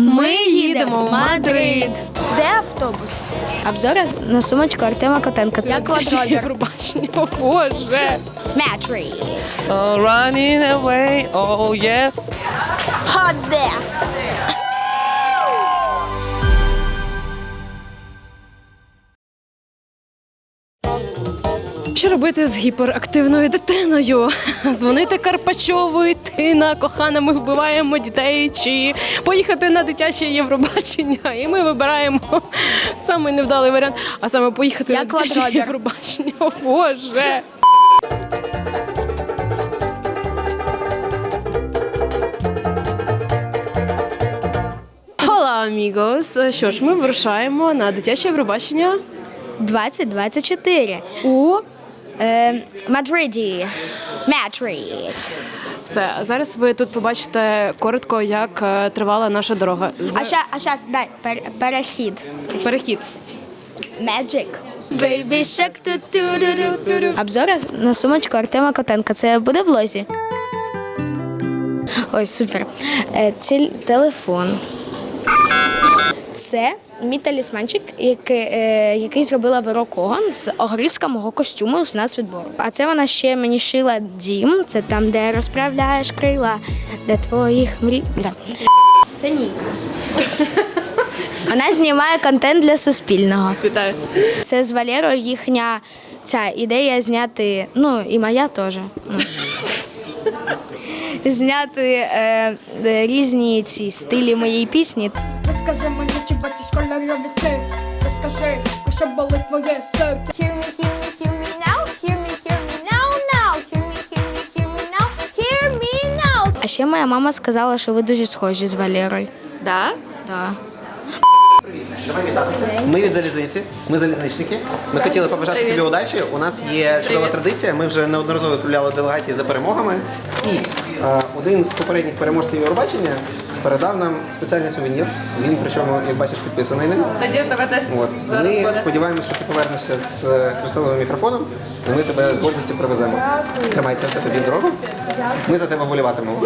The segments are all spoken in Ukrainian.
Ми їдемо в Мадрид. Де автобус? Обзор на сумочку Артема Котенка. Я ваш Євробачення. О, Боже. Мадрид. Running away, oh yes. Ходе. Що робити з гіперактивною дитиною? Дзвонити Карпачову, йти на кохана, ми вбиваємо дітей, чи поїхати на дитяче Євробачення. І ми вибираємо самий невдалий варіант, а саме поїхати Я на дитяче. Євробачення. О Боже. Hola, amigos! Що ж, ми вирушаємо на дитяче Євробачення 2024. у Мадриді. Мадрид. Все, а зараз ви тут побачите коротко, як е, тривала наша дорога. З- А ща, а щас, дай, пер, перехід. Перехід. Magic. Baby shark ту ту ду ду ду Обзор на сумочку Артема Котенка. Це буде в лозі. Ой, супер. Е, Тіль, телефон. Це мій талісманчик, який, е, який зробила Веро Коган з огризка мого костюму з нас відбору. А це вона ще мені шила дім. Це там, де розправляєш крила, де твоїх мрій. Да. Це Ніка. Вона знімає контент для Суспільного. Вітаю. Це з Валерою їхня ця ідея зняти, ну і моя теж. ну. Зняти е, різні ці стилі моєї пісні. Розкажи мені, чи бачиш кольорові си Розкажи, що болить твоє серце Hear me, hear me, hear me now, hear me, hear me now, now, hear me, hear me, hear me now, hear me now. А ще моя мама сказала, що ви дуже схожі з Валерою. Да? Да. Давай вітатися. Ми від залізниці, ми залізничники. Ми хотіли побажати тобі удачі. У нас є чудова традиція. Ми вже неодноразово відправляли делегації за перемогами. І е, один з попередніх переможців Євробачення передав нам спеціальний сувенір. Він, причому, як бачиш, підписаний ним. Тоді тебе теж От. Ми сподіваємося, що ти повернешся з е, кришталевим мікрофоном, і ми тебе з гордістю привеземо. Тримай це все тобі в дорогу. Ми за тебе вболіватимемо.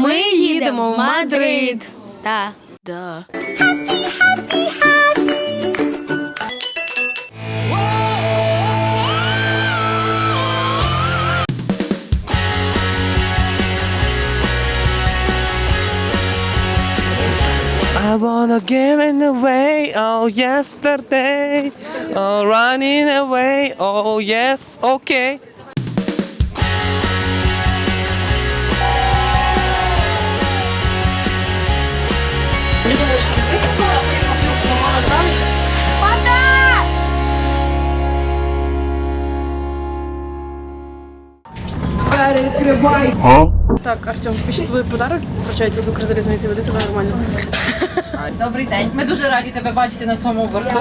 Ми їдемо в Мадрид. Так. Да. I wanna give it away, oh yesterday. Oh, running away, oh yes, okay. Так, Артем, пиши свій подарок, вручаю тебе Укрзалізниці, веди себе нормально. Добрий день. Ми дуже раді тебе бачити на своєму борту.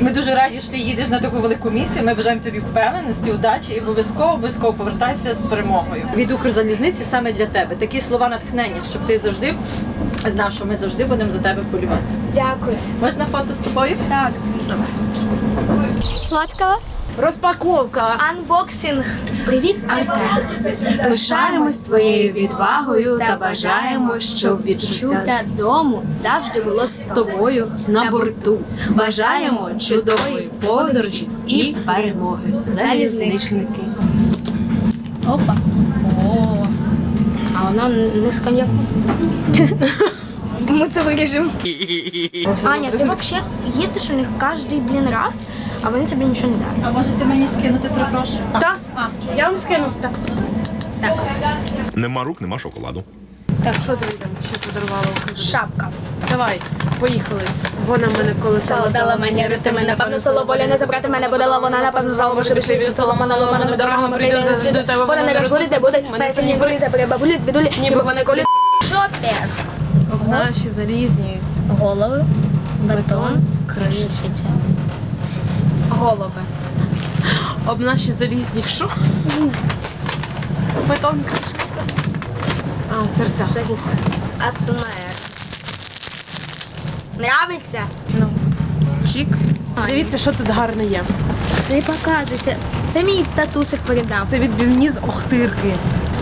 Ми дуже раді, що ти їдеш на таку велику місію. Ми бажаємо тобі впевненості, удачі і обов'язково обов'язково повертайся з перемогою. Від Укрзалізниці саме для тебе. Такі слова натхнення, щоб ти завжди знав, що ми завжди будемо за тебе полювати. Дякую. Можна фото з тобою? Так, звісно. Сладкого? Розпаковка. Анбоксинг. Привіт, Артем. Пишаємось твоєю відвагою та бажаємо, щоб відчуття дому завжди було з тобою на борту. Бажаємо чудової подорожі і перемоги. Залізничники. Опа. О. А воно не з коньяком. Ми це виріжемо. Аня, ти взагалі їздиш у них кожен блін раз, а вони тобі нічого не дають. А можете мені скинути, перепрошую? Так, я вам скину. Так. Нема рук, нема шоколаду. Так, що тобі там ще подарувала Шапка. Давай, поїхали. Вона мене колесала. Дала мені ритми, напевно, село волі не забрати мене будила вона, напевно, знову може більше від соломана, ломаними дорогами прийде завжди до тебе. Вона не розбудить, не буде, мене сильні бурі, забере бабулі, двідулі, ніби вони колі. Шопер. Наші залізні. Голови, бетон, кришиця. Голови. Об наші залізні що? Бетон кришиться. А, серця. Серце. АСМР. Нравиться? Чікс. Дивіться, що тут гарне є. Не показується. Це мій татусик передав. Це відбивні з Охтирки.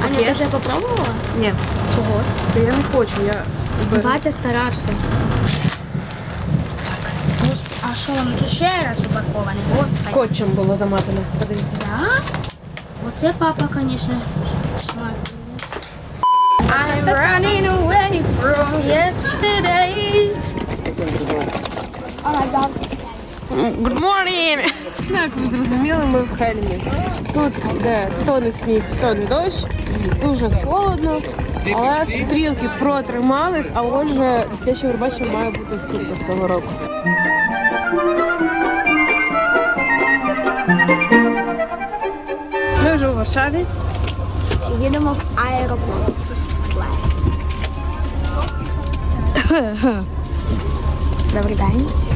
Аня, ти вже попробувала? Ні, Чого? та я не хочу. Я Батя старався. Господи, а що воно тут ще раз упаковане? Господи. Скотчем було заматане. Подивіться. Да? Оце папа, звісно. I'm running away from yesterday. Good morning! Як ви зрозуміли, ми в Хельмі. Тут де то не сніг, то не дощ, дуже холодно, але стрілки протримались, а отже, дитяче Євробачення має бути супер цього року. Ми вже у Варшаві. Їдемо в аеропорт. Добрий день.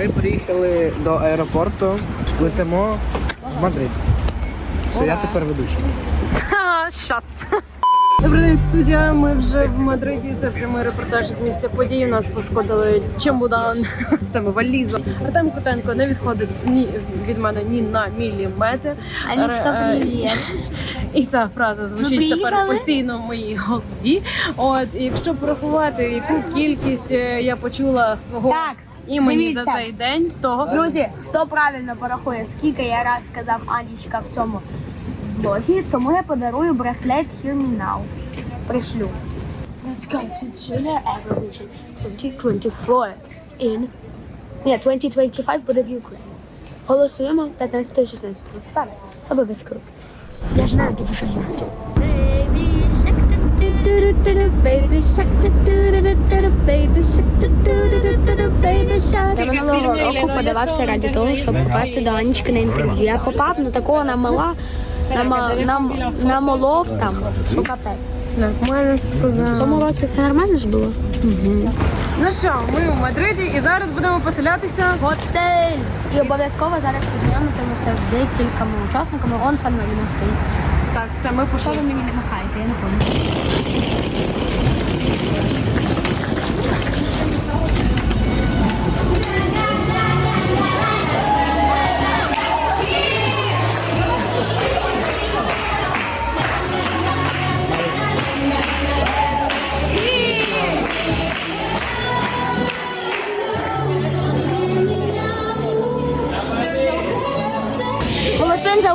Ми приїхали до аеропорту, летимо в Мадрид. Це я тепер ведучий. Щас. Добрий день, студія. Ми вже в Мадриді. Це прямий репортаж з місця події. Нас пошкодили чемодан, саме валізу. Артем Котенко не відходить ні від мене ні на міліметр. Анічка, Е, е, привіт. І ця фраза звучить тепер постійно в моїй голові. От і якщо порахувати, яку кількість е, я почула свого Так, імені дивіться. за цей день, то Друзі, хто правильно порахує, скільки я раз сказав Анічка в цьому влогі, тому я подарую браслет Hear Me Now. Пришлю. Let's go to Junior Eurovision 2024 in... Ні, 2025 буде в Україні. Голосуємо 15-16 листопада. Обов'язково. Я знаю, дуже знати. Baby baby shark, baby shark, do-do-do-do-do, baby shark. Я минулого року подавався раді того, щоб попасти до Анічки на інтерв'ю. Я попав, ну такого намила, нама, нам, намолов там, що капець. нормально В цьому році все нормально ж було? Ну що, ми у Мадриді і зараз будемо поселятися. Готель! І обов'язково зараз познайомитимося з декількома учасниками. Он Сан Маріно стоїть. Так, все, ми пішли. ви мені не махаєте, я не пам'ятаю.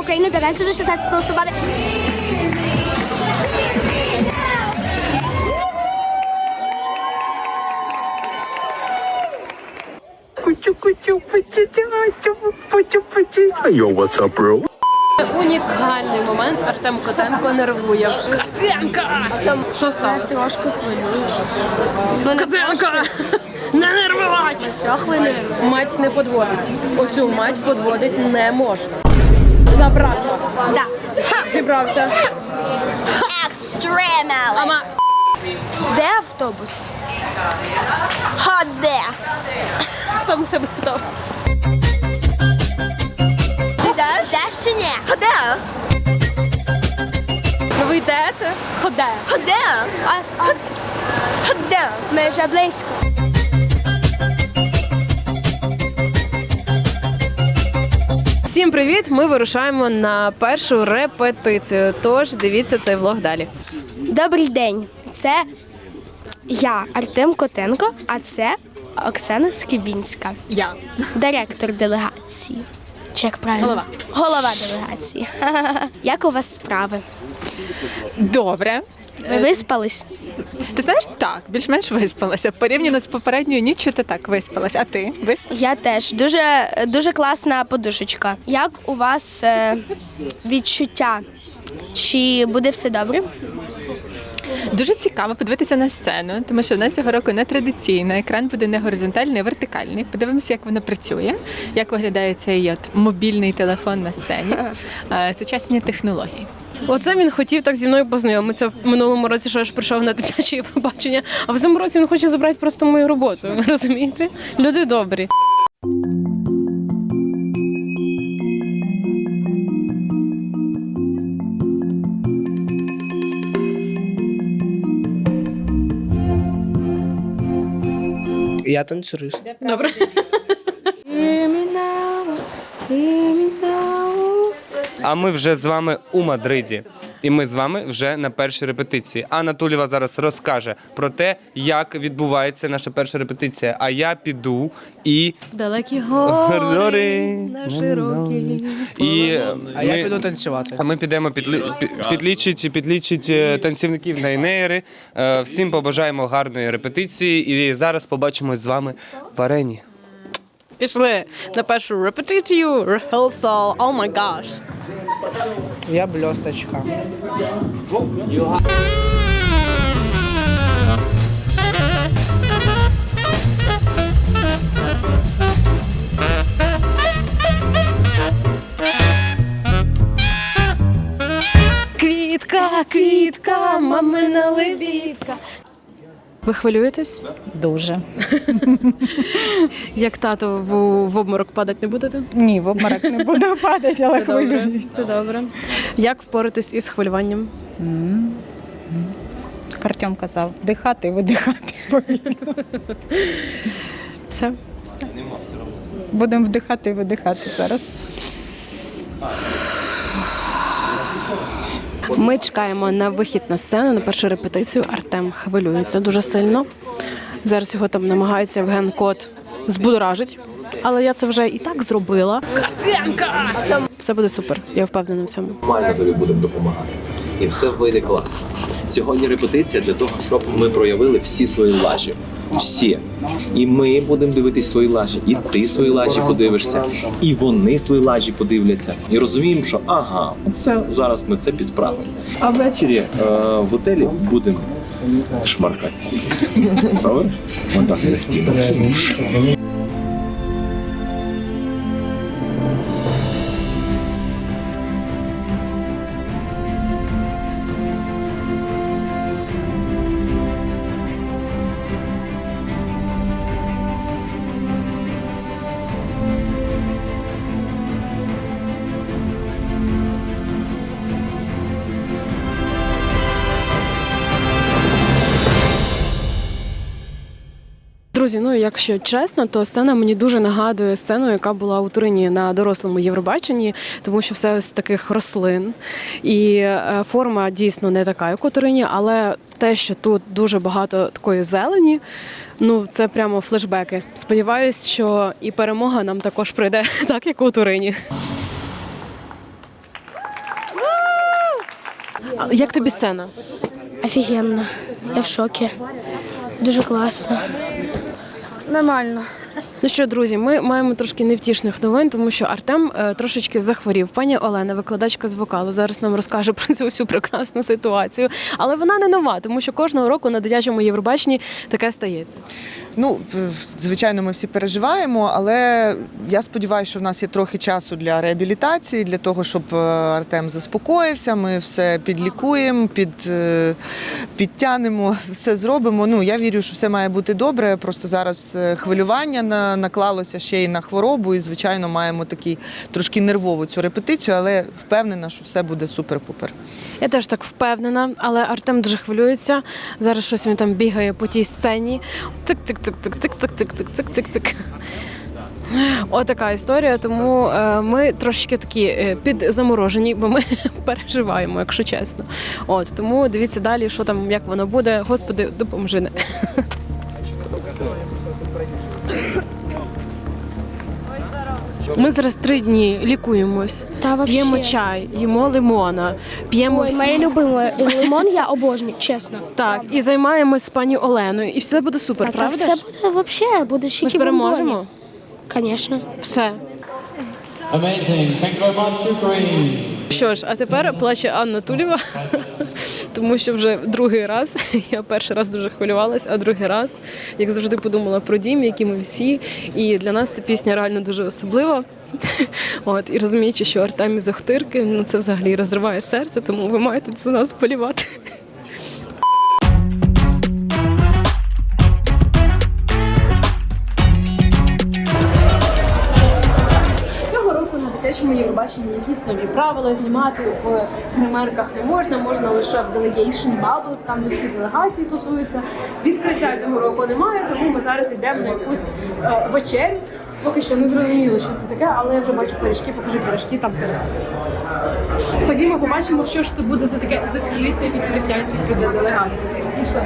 Україну 15 16 листопада. Yo, what's up, bro? Унікальний момент. Артем Котенко нервує. Котенка! Що Я сталося? трошки хвилююся. Ну, не Не нервувати! все хвилюємося. Мать не подводить. Оцю мать подводить не можна. Забратися. Да. Зібрався. Ама Де автобус? Ха, де? сам у себе спитав. Де чи ні? А де? Ну ви йдете? Ходе. А де? А, а, а де? Ми вже близько. Всім привіт! Ми вирушаємо на першу репетицію. Тож дивіться цей влог далі. Добрий день. Це я, Артем Котенко, а це Оксана Скибінська, Я. директор делегації. Чи як правильно? Голова. Голова делегації. Як у вас справи? Добре. Ви виспались? Ти знаєш, так, більш-менш виспалася. Порівняно з попередньою ніччю, ти так виспалася. А ти виспалася? Я теж дуже, дуже класна подушечка. Як у вас е, відчуття? Чи буде все добре? Дуже цікаво подивитися на сцену, тому що вона цього року не традиційна. Екран буде не горизонтальний, а вертикальний. Подивимося, як воно працює, як виглядає цей от мобільний телефон на сцені, е, сучасні технології. Оце він хотів так зі мною познайомитися в минулому році, що я ж прийшов на дитяче Євробачення, а в цьому році він хоче забрати просто мою роботу. Ви розумієте? Люди добрі. Я танцюрист. Добре. А ми вже з вами у Мадриді. і ми з вами вже на першій репетиції. Анна Тулєва зараз розкаже про те, як відбувається наша перша репетиція. А я піду і Далекі Гори. гори, на широкі. І А я ми- піду танцювати. А ми підемо підлі... під- підлічить, підлічить е, танцівників на інеєри. Е, Всім побажаємо гарної репетиції. І зараз побачимось з вами в арені. Пішли на першу репетицію, rehearsal. О май гаш. Я бльосточка. Квітка, квітка, мамина лебідка. Ви хвилюєтесь? Дуже. Як тато в, в обморок падати не будете? Ні, в обморок не буду падати, але Це добре. хвилююсь. Це добре. Як впоратись із хвилюванням? Артем казав, дихати видихати. Все. Будемо вдихати і видихати зараз. Ми чекаємо на вихід на сцену на першу репетицію. Артем хвилюється дуже сильно. Зараз його там намагається Євген Кот збудоражить. Але я це вже і так зробила. Катенка! Все буде супер, я впевнена в цьому. нормально тобі будемо допомагати. І все вийде класно. Сьогодні репетиція для того, щоб ми проявили всі свої лажі. Всі. І ми будемо дивитись свої лажі, і ти свої лажі подивишся, і вони свої лажі подивляться. І розуміємо, що ага, це зараз ми це підправимо. А ввечері е, в готелі будемо шмаркати. Правильно? Отак на стінах. Друзі, ну якщо чесно, то сцена мені дуже нагадує сцену, яка була у Турині на дорослому Євробаченні, тому що все з таких рослин. І е, форма дійсно не така, як у Турині, але те, що тут дуже багато такої зелені. Ну, це прямо флешбеки. Сподіваюсь, що і перемога нам також прийде так, як у Турині. А Як тобі сцена? Офігенно. Я в шокі. Дуже класно. Нормально. Ну що, друзі, ми маємо трошки невтішних новин, тому що Артем е, трошечки захворів. Пані Олена, викладачка з вокалу, зараз нам розкаже про цю всю прекрасну ситуацію. Але вона не нова, тому що кожного року на дитячому Євробаченні таке стається. Ну, звичайно, ми всі переживаємо, але я сподіваюся, що в нас є трохи часу для реабілітації, для того, щоб е, Артем заспокоївся. Ми все підлікуємо, під, е, підтянемо, все зробимо. Ну, я вірю, що все має бути добре. Просто зараз хвилювання на, наклалося ще й на хворобу, і звичайно, маємо такі трошки нервову цю репетицію, але впевнена, що все буде супер-пупер. Я теж так впевнена, але Артем дуже хвилюється. Зараз щось він там бігає по тій сцені. Цик-цик-цик-цик-цик-цик-цик-цик-цик. Отака історія, тому е, ми трошки такі е, підзаморожені, бо ми переживаємо, якщо чесно. От тому дивіться далі, що там, як воно буде. Господи, допоможи. Ми зараз три дні лікуємось, Та вообще. п'ємо чай, їмо лимона, п'ємо Ой, всі- моє любиме лимон я обожнюю, чесно. так і займаємось з пані Оленою, і все буде супер, А та правда? все буде взагалі, буде Ми ще ж переможемо. Звісно. Все. Amazing. Thank you very much, Ukraine. Що ж, а тепер плаче Анна Тулєва, тому що вже другий раз. Я перший раз дуже хвилювалася, а другий раз, як завжди, подумала про дім, які ми всі. І для нас ця пісня реально дуже особлива. От, і розуміючи, що Артем із Охтирки, ну це взагалі розриває серце, тому ви маєте за нас полівати. року на дитячому Євробаченні якісь нові правила знімати в гримерках не можна, можна лише в Delegation Bubbles, там де всі делегації тусуються. Відкриття цього року немає, тому ми зараз йдемо на якусь е, вечерю. Поки що не зрозуміло, що це таке, але я вже бачу пиріжки, покажи пиріжки, там принеслися. Ходімо, побачимо, що ж це буде за таке закрите відкриття тільки для делегації. Пішли.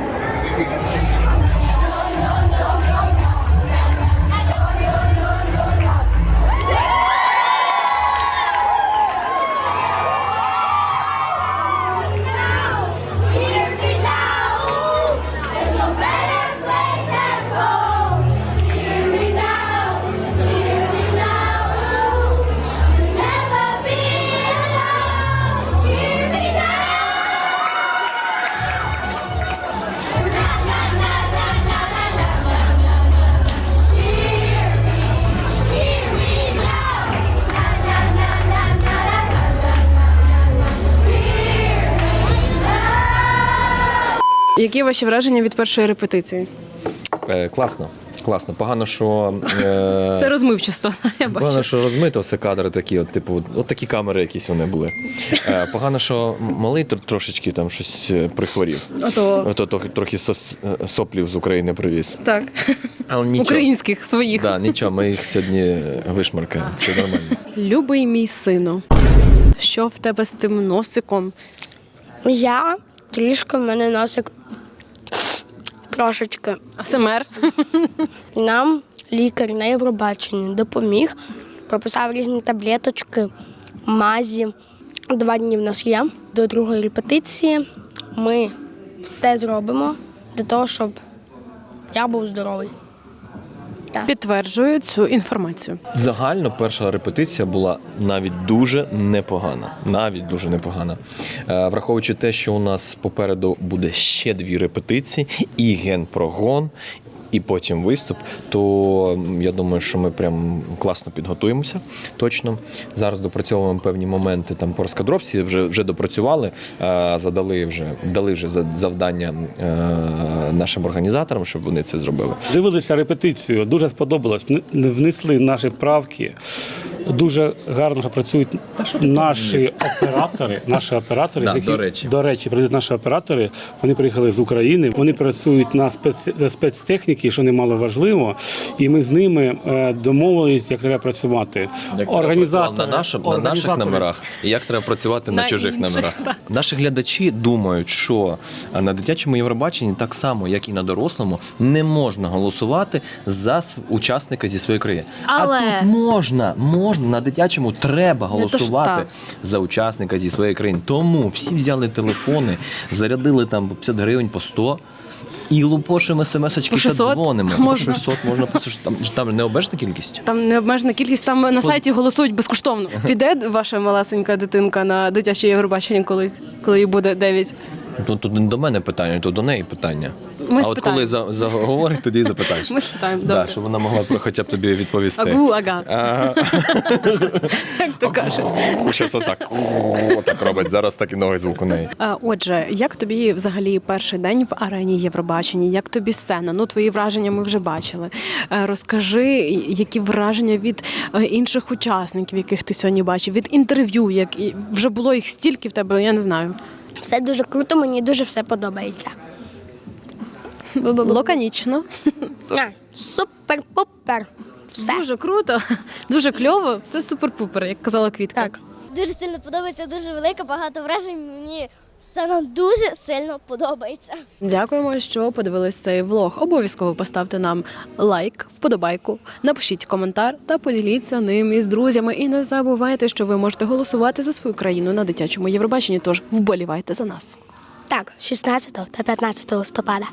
Які ваші враження від першої репетиції? Е, класно, класно. Погано, що. Е, Все розмивчасто, я Погано, бачу. що розмито все кадри такі, от, типу, от такі камери якісь вони були. Е, погано, що малий тр- трошечки там щось е, прихворів. Ото Ото трохи, трохи сос, е, соплів з України привіз. так. Але нічого. Українських своїх. Да, нічого, ми їх сьогодні вишмаркаємо. Все нормально. Любий мій сину. Що в тебе з тим носиком? Я трішки в мене носик трошечки. АСМР? Нам лікар на Євробаченні допоміг, прописав різні таблеточки, мазі. Два дні в нас є. До другої репетиції ми все зробимо для того, щоб я був здоровий. Підтверджую цю інформацію. Загально перша репетиція була навіть дуже непогана. Навіть дуже непогана. Е, Враховуючи те, що у нас попереду буде ще дві репетиції, і генпрогон, і потім виступ, то я думаю, що ми прям класно підготуємося. Точно. Зараз допрацьовуємо певні моменти там по розкадровці, вже, вже допрацювали, е, задали вже, дали вже за- завдання е, нашим організаторам, щоб вони це зробили. Дивилися репетицію, дуже сподобалось. Вн- Внесли наші правки. Дуже гарно працюють наші оператори. Наші оператори, Да, з які- до речі. до речі, прийдуть наші оператори. Вони приїхали з України. Вони працюють на спец... на спецтехніці, що немало важливо. І ми з ними е, домовились, як треба працювати. Як Організатори, на, нашим, на наших організатори- номерах і як треба працювати на, На чужих інших, номерах. так. Наші глядачі думають, що на дитячому Євробаченні, так само як і на дорослому, не можна голосувати за св- учасника зі своєї країни. Але- А тут можна, можна на дитячому треба голосувати за учасника зі своєї країни. Тому всі взяли телефони, зарядили там по 50 гривень по 100. І лупошимо смс-очки та дзвонимо. можна. По 600 можна, по 600. там, там не обмежена кількість. Там необмежена кількість там на сайті голосують безкоштовно. Піде ваша малесенька дитинка на дитяче Євробачення колись, коли їй буде 9? Тут, тут не до мене питання, тут до неї питання. Ми а от коли за, заговорить, тоді і запитаєш. Ми спитаємо, Да, щоб вона могла про хоча б тобі відповісти. Агу, ага. Як то кажуть. Щось отак. Отак робить. Зараз так і новий звук у неї. А, Отже, як тобі взагалі перший день в арені Євробачення? Як тобі сцена? Ну, твої враження ми вже бачили. Е, Розкажи, які враження від е, інших учасників, яких ти сьогодні бачив, від інтерв'ю, як і- вже було їх стільки в тебе, я не знаю. Все дуже круто, мені дуже все подобається. Лаконічно. Супер-пупер. Все. Дуже круто, дуже кльово, все супер-пупер, як казала Квітка. Так. Дуже сильно подобається, дуже велика, багато вражень. Мені сцена дуже сильно подобається. Дякуємо, що подивились цей влог. Обов'язково поставте нам лайк, вподобайку, напишіть коментар та поділіться ним із друзями. І не забувайте, що ви можете голосувати за свою країну на дитячому Євробаченні. Тож вболівайте за нас. Так, 16 та 15 листопада.